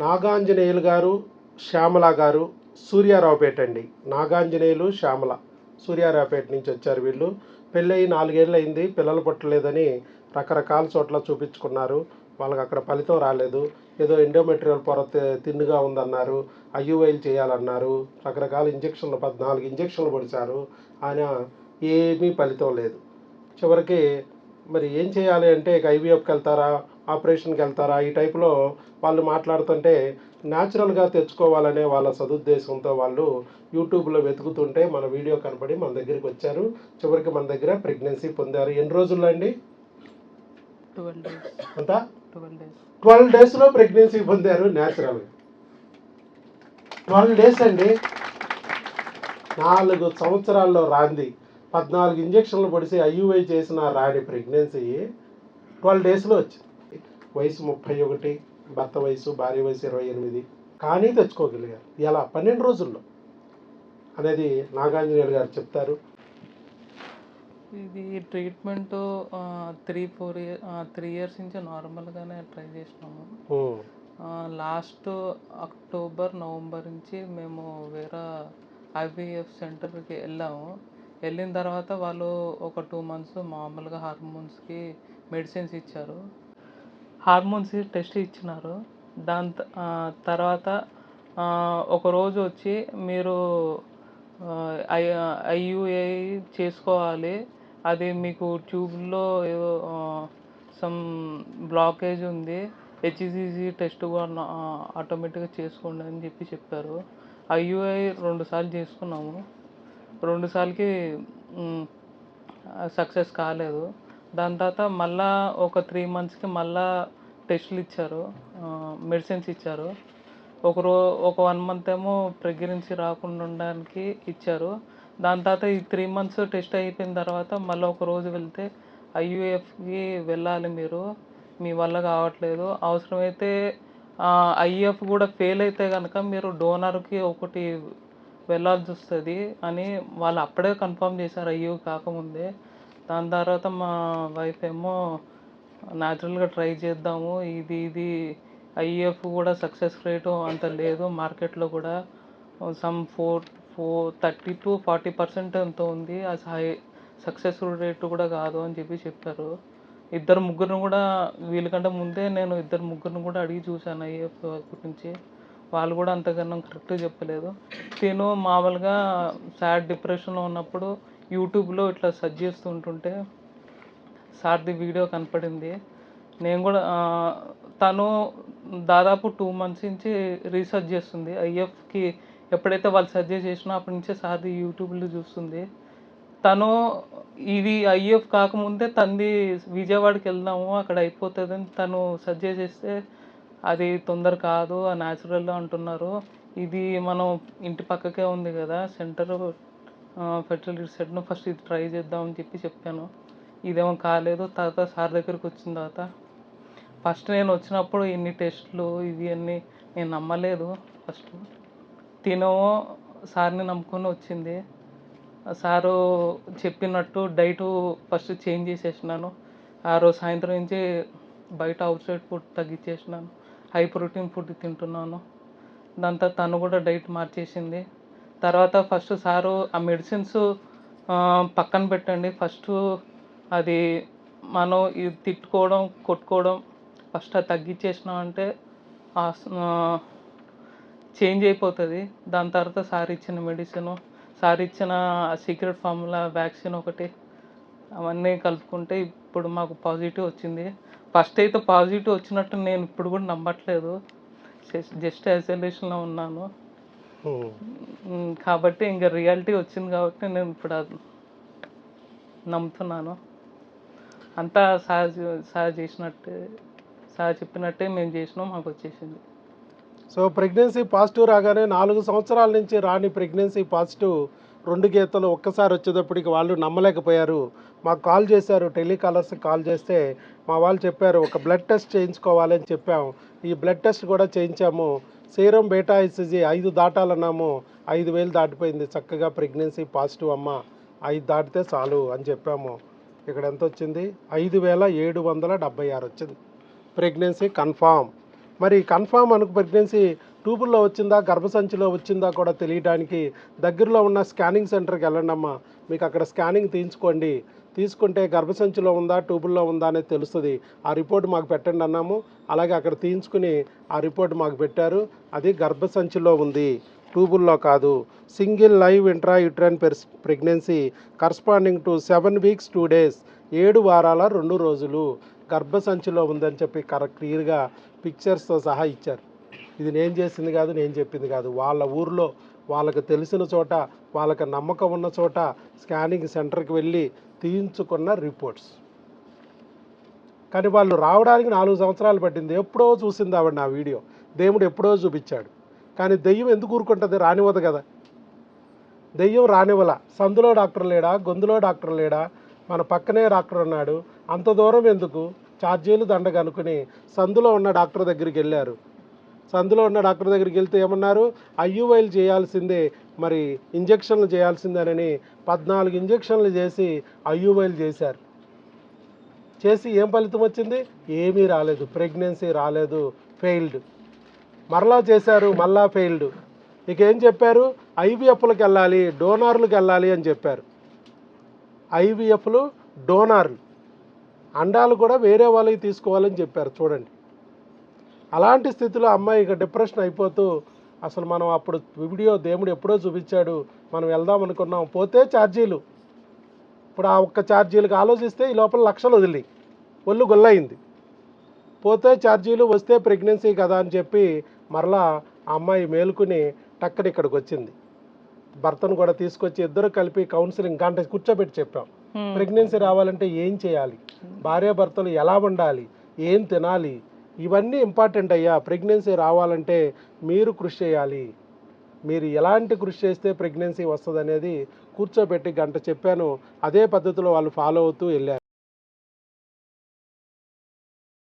నాగాంజనేయులు గారు శ్యామల గారు సూర్యారావుపేట అండి. నాగాంజనేయులు శ్యామల సూర్యారావుపేట నుంచి వచ్చారు వీళ్ళు. పెళ్ళయి నాలుగేళ్ళు అయింది పిల్లలు పుట్టలేదని రకరకాల చోట్ల చూపించుకున్నారు. వాళ్ళకి అక్కడ ఫలితం రాలేదు. ఏదో ఎండోమెటీరియల్ పొర తిన్నుగా ఉందన్నారు. ఐయుఐలు చేయాలన్నారు. రకరకాల ఇంజక్షన్లు పద్నాలుగు ఇంజక్షన్లు పొడిచారు. ఆయన ఏమీ ఫలితం లేదు. చివరికి మరి ఏం చేయాలి అంటే ఇక ఐవీఎఫ్కి వెళ్తారా? ఆపరేషన్కి వెళ్తారా? ఈ టైప్లో వాళ్ళు మాట్లాడుతుంటే న్యాచురల్గా తెచ్చుకోవాలనే వాళ్ళ సదుద్దేశంతో వాళ్ళు యూట్యూబ్లో వెతుకుతుంటే మన వీడియో కనపడి మన దగ్గరికి వచ్చారు. చివరికి మన దగ్గర ప్రెగ్నెన్సీ పొందారు. ఎన్ని రోజుల్లో అండి? అంతా ట్వెల్వ్ డేస్. ట్వెల్వ్ డేస్లో ప్రెగ్నెన్సీ పొందారు న్యాచురల్గా ట్వెల్వ్ డేస్ అండి. నాలుగు సంవత్సరాల్లో రాంది. పద్నాలుగు ఇంజక్షన్లు పొడిసి ఐయుఐ చేసిన రాని ప్రెగ్నెన్సీ ట్వెల్వ్ డేస్లో వచ్చింది. వయసు ముప్పై ఒకటి భర్త వయసు భార్య వయసు ఇరవై ఎనిమిది. కానీ తెచ్చుకోగలిగారు. ఎలా పన్నెండు రోజుల్లో. అనేది నాగాంజనేయులు గారు చెప్తారు. ఇది treatment three four year three years నుంచి నార్మల్గానే ట్రై చేసినాము. లాస్ట్ అక్టోబర్ నవంబర్ నుంచి మేము వేరే ఐవీఎఫ్ సెంటర్కి వెళ్ళాము. వెళ్ళిన తర్వాత వాళ్ళు ఒక టూ మంత్స్ మామూలుగా హార్మోన్స్కి మెడిసిన్స్ ఇచ్చారు. హార్మోన్స్ టెస్ట్ ఇచ్చినారు. దాని తర్వాత ఒకరోజు వచ్చి మీరు ఐ ఐయుఏ చేసుకోవాలి. అది మీకు ట్యూబ్లో ఏదో సమ్ బ్లాకేజ్ ఉంది. హెచ్ఈసిసి టెస్ట్ కూడా ఆటోమేటిక్గా చేసుకోండి అని చెప్పి చెప్పారు. ఐయుఐ రెండు సార్లు చేసుకున్నాము. రెండు సార్లకి సక్సెస్ కాలేదు. దాని తర్వాత మళ్ళా ఒక త్రీ మంత్స్కి మళ్ళా టెస్టులు ఇచ్చారు. మెడిసిన్స్ ఇచ్చారు. ఒక రో ఒక వన్ మంత్ ఏమో ప్రెగ్నెన్సీ రాకుండా ఉండడానికి ఇచ్చారు. దాని తర్వాత ఈ త్రీ మంత్స్ టెస్ట్ అయిపోయిన తర్వాత మళ్ళీ ఒక రోజు వెళ్తే ఐయుఎఫ్కి వెళ్ళాలి మీరు. మీ వల్ల కావట్లేదు. అవసరమైతే ఐఎఫ్ కూడా ఫెయిల్ అయితే కనుక మీరు డోనర్కి ఒకటి వెళ్ళాల్సి వస్తుంది అని వాళ్ళు అప్పుడే కన్ఫర్మ్ చేశారు. అయ్యో కాకముందే. దాని తర్వాత మా వైఫ్ ఏమో న్యాచురల్గా ట్రై చేద్దాము ఇది ఇది ఐఎఫ్ కూడా సక్సెస్ రేట్ అంత లేదు మార్కెట్లో కూడా some four four thirty to forty percent ఎంతో ఉంది అది హై సక్సెస్ఫుల్ రేటు కూడా కాదు అని చెప్పి చెప్పారు. ఇద్దరు ముగ్గురిని కూడా వీళ్ళకంటే ముందే నేను ఇద్దరు ముగ్గురిని కూడా అడిగి చూశాను ఐఎఫ్ గురించి. వాళ్ళు కూడా అంతకన్నా కరెక్ట్గా చెప్పలేదు. తిను మామూలుగా సాడ్ డిప్రెషన్లో ఉన్నప్పుడు యూట్యూబ్లో ఇట్లా సెర్చ్ చేస్తుంటుంటే సార్ది వీడియో కనపడింది. నేను కూడా తను దాదాపు టూ మంత్స్ నుంచి రీసెర్చ్ చేస్తుంది. ఐఎఫ్కి ఎప్పుడైతే వాళ్ళు సజెస్ట్ చేసినా అప్పటి నుంచే సార్ది యూట్యూబ్లో చూస్తుంది. తను ఇది ఐఎఫ్ కాకముందే తంది విజయవాడకి వెళ్దాము అక్కడ అయిపోతుందని తను సజెస్ట్ చేస్తే అది తొందర కాదు ఆ న్యాచురల్గా అంటున్నారు. ఇది మనం ఇంటి పక్కకే ఉంది కదా సెంటర్ ఫెర్టిలిటీ సెట్ను ఫస్ట్ ఇది ట్రై చేద్దామని చెప్పి చెప్పాను. ఇదేమో కాలేదు. తర్వాత సార్ దగ్గరికి వచ్చిన తర్వాత ఫస్ట్ నేను వచ్చినప్పుడు ఇన్ని టెస్ట్లు ఇవి అన్నీ నేను నమ్మలేదు. ఫస్ట్ తినేమో సార్ని నమ్ముకొని వచ్చింది. సారు చెప్పినట్టు డైట్ ఫస్ట్ చేంజ్ చేసేసినాను. ఆ రోజు సాయంత్రం నుంచి బయట అవుట్ సైడ్ ఫుడ్ తగ్గించేసినాను. హై ప్రోటీన్ ఫుడ్ తింటున్నాను. దాంతో తను కూడా డైట్ మార్చేసింది. తర్వాత ఫస్ట్ సారు ఆ మెడిసిన్స్ పక్కన పెట్టండి. ఫస్ట్ అది మనం ఇది తిట్టుకోవడం కొట్టుకోవడం ఫస్ట్ అది తగ్గించేసినాం అంటే చేంజ్ అయిపోతుంది. దాని తర్వాత సార్ ఇచ్చిన మెడిసిన్ సార్ ఇచ్చిన సీక్రెట్ ఫార్ములా వ్యాక్సిన్ ఒకటి అవన్నీ కలుపుకుంటే ఇప్పుడు మాకు పాజిటివ్ వచ్చింది. ఫస్ట్ అయితే పాజిటివ్ వచ్చినట్టు నేను ఇప్పుడు కూడా నమ్మట్లేదు. జస్ట్ ఐసోలేషన్లో ఉన్నాను. కాబట్టి ఇంకా రియాలిటీ వచ్చింది కాబట్టి నేను ఇప్పుడు నమ్ముతున్నాను. అంతా సహజ సహజ చేసినట్టే సహజ చెప్పినట్టే మేము చేసినాం మాకు వచ్చేసింది. సో ప్రెగ్నెన్సీ పాజిటివ్ రాగానే నాలుగు సంవత్సరాల నుంచి రాని ప్రెగ్నెన్సీ పాజిటివ్ రెండు గీతలు ఒక్కసారి వచ్చేటప్పటికి వాళ్ళు నమ్మలేకపోయారు. మాకు కాల్ చేశారు టెలికాలర్స్ కాల్ చేస్తే మా వాళ్ళు చెప్పారు ఒక బ్లడ్ టెస్ట్ చేయించుకోవాలని చెప్పాము ఈ బ్లడ్ టెస్ట్ కూడా చేయించాము. సీరం బేటా ఎస్జీ ఐదు దాటాలన్నాము ఐదు వేలు దాటిపోయింది. చక్కగా ప్రెగ్నెన్సీ పాజిటివ్ అమ్మ ఐదు దాటితే చాలు అని చెప్పాము. ఇక్కడ ఎంత వచ్చింది? ఐదు వేల ఏడు వందల డెబ్బై ఆరు వచ్చింది. Pregnancy confirm. మరి కన్ఫామ్ అనుకు ప్రెగ్నెన్సీ ట్యూబుల్లో వచ్చిందా? గర్భసంచిలో వచ్చిందా కూడా తెలియడానికి దగ్గరలో ఉన్న స్కానింగ్ సెంటర్కి వెళ్ళండి అమ్మా మీకు అక్కడ స్కానింగ్ తీయించుకోండి. తీసుకుంటే గర్భసంచిలో ఉందా ట్యూబుల్లో ఉందా అనేది తెలుస్తుంది. ఆ రిపోర్ట్ మాకు పెట్టండి అన్నాము. అలాగే అక్కడ తీయించుకుని ఆ రిపోర్ట్ మాకు పెట్టారు. అది గర్భసంచిలో ఉంది ట్యూబుల్లో కాదు. Single live intrauterine pregnancy corresponding to seven weeks two days ఏడు వారాల రెండు రోజులు గర్భసంచిలో ఉందని చెప్పి కర క్లియర్గా పిక్చర్స్తో సహా ఇచ్చారు. ఇది నేను చేసింది కాదు నేను చెప్పింది కాదు. వాళ్ళ ఊర్లో వాళ్ళకి తెలిసిన చోట వాళ్ళకి నమ్మకం ఉన్న చోట స్కానింగ్ సెంటర్కి వెళ్ళి తీయించుకున్న రిపోర్ట్స్ కానీ వాళ్ళు రావడానికి నాలుగు సంవత్సరాలు పట్టింది. ఎప్పుడో చూసింది ఆవిడ నా వీడియో. దేవుడు ఎప్పుడో చూపించాడు. కానీ దెయ్యం ఎందుకు ఊరుకుంటుంది? రానివ్వదు కదా. దెయ్యం రానివ్వల. సందులో డాక్టర్ లేడా? గొంతులో డాక్టర్ లేడా? మన పక్కనే డాక్టర్ ఉన్నాడు. అంత దూరం ఎందుకు? ఛార్జీలు దండగనుకుని సందులో ఉన్న డాక్టర్ దగ్గరికి వెళ్ళారు. సందులో ఉన్న డాక్టర్ దగ్గరికి వెళ్తే ఏమన్నారు? ఐయువైలు చేయాల్సిందే. మరి ఇంజక్షన్లు చేయాల్సిందేనని పద్నాలుగు ఇంజక్షన్లు చేసి అయ్యూవైలు చేశారు. చేసి ఏం ఫలితం వచ్చింది? ఏమీ రాలేదు. ప్రెగ్నెన్సీ రాలేదు. ఫెయిల్డ్. మరలా చేశారు మళ్ళా ఫెయిల్డ్. ఇక ఏం చెప్పారు? ఐవీఎఫ్లకు వెళ్ళాలి డోనార్లకు వెళ్ళాలి అని చెప్పారు. ఐవీఎఫ్లు డోనార్లు. అండాలు కూడా వేరే వాళ్ళకి తీసుకోవాలని చెప్పారు. చూడండి. అలాంటి స్థితిలో అమ్మాయి ఇక డిప్రెషన్ అయిపోతూ అసలు మనం అప్పుడు వీడియో దేవుడు ఎప్పుడో చూపించాడు. మనం వెళ్దాం అనుకున్నాం. పోతే ఛార్జీలు. ఇప్పుడు ఆ ఒక్క ఛార్జీలకు ఆలోచిస్తే ఈ లోపల లక్షలు వదిలి. ఒళ్ళు గొల్లయింది. పోతే ఛార్జీలు వస్తే ప్రెగ్నెన్సీ కదా అని చెప్పి మరలా ఆ అమ్మాయి మేలుకుని టక్కన ఇక్కడికి వచ్చింది. భర్తను కూడా తీసుకొచ్చి ఇద్దరు కలిపి కౌన్సిలింగ్ గంట కూర్చోబెట్టి చెప్పాం. ప్రెగ్నెన్సీ రావాలంటే ఏం చేయాలి? భార్యాభర్తలు ఎలా ఉండాలి? ఏం తినాలి? ఇవన్నీ ఇంపార్టెంట్ అయ్యా. ప్రెగ్నెన్సీ రావాలంటే మీరు కృషి చేయాలి. మీరు ఎలాంటి కృషి చేస్తే ప్రెగ్నెన్సీ వస్తుంది అనేది కూర్చోబెట్టి గంట చెప్పాను. అదే పద్ధతిలో వాళ్ళు ఫాలో అవుతూ వెళ్ళారు.